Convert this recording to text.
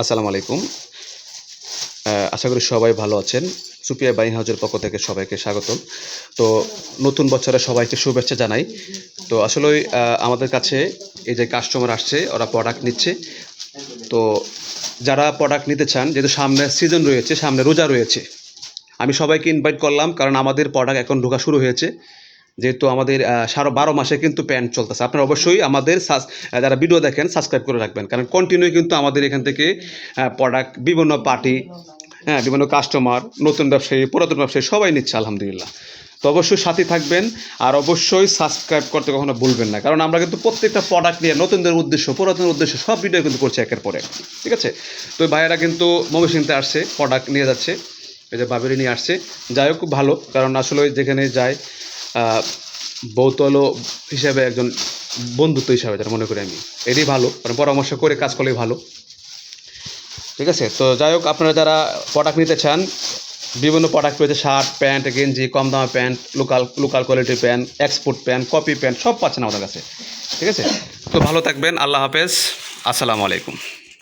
আসসালামু আলাইকুম। আশা করি সবাই ভালো আছেন। সুপিয়া বাইন হাউজের পক্ষ থেকে সবাইকে স্বাগতম। তো নতুন বছরে সবাইকে শুভেচ্ছা জানাই। তো আসলে আমাদের কাছে এই যে কাস্টমার আসছে, ওরা প্রোডাক্ট নিচ্ছে। তো যারা প্রোডাক্ট নিতে চান, যেহেতু সামনে সিজন রয়েছে, সামনে রোজা রয়েছে, আমি সবাইকে ইনভাইট করলাম, কারণ আমাদের প্রোডাক্ট এখন ঢোকা শুরু হয়েছে। যেহেতু আমাদের সারা বারো মাসে কিন্তু প্যান্ট চলতেছে। আপনারা অবশ্যই আমাদের যারা ভিডিও দেখেন, সাবস্ক্রাইব করে রাখবেন। কারণ কন্টিনিউ কিন্তু আমাদের এখান থেকে প্রোডাক্ট বিভিন্ন পার্টি হ্যাঁ বিভিন্ন কাস্টমার নতুন ব্যবসায়ী, পুরাতন ব্যবসায়ী, সবাই নিচ্ছে, আলহামদুলিল্লাহ। তো অবশ্যই সাথে থাকবেন আর অবশ্যই সাবস্ক্রাইব করতে কখনো ভুলবেন না। কারণ আমরা কিন্তু প্রত্যেকটা প্রোডাক্ট নিয়ে নতুনদের উদ্দেশ্য পুরাতনের উদ্দেশ্য, সব ভিডিও কিন্তু করছে একের পরে ঠিক আছে? তো ভাইয়েরা কিন্তু মমিসিংতে আসছে প্রোডাক্ট নিয়ে যাচ্ছে, এই যে বাবেরি নিয়ে আসছে। যাই হোক, খুব ভালো। কারণ আসলে যেখানে যায় আহ, বৌতল হিসাবে একজন বন্ধুত্ব হিসাবে যেটা মনে করি আমি। এটাই ভালো কারণ পরামর্শ করে কাজ করলেই ভালো। ঠিক আছে? তো যাই হোক আপনারা যারা প্রোডাক্ট নিতে চান বিভিন্ন প্রোডাক্ট রয়েছে শার্ট প্যান্ট গেঞ্জি কম দামে প্যান্ট লোকাল লোকাল কোয়ালিটির pant export pant copy pant সব পাচ্ছেন আমাদের কাছে। ঠিক আছে? তো ভালো থাকবেন আল্লাহ হাফেজ। আসসালামু আলাইকুম।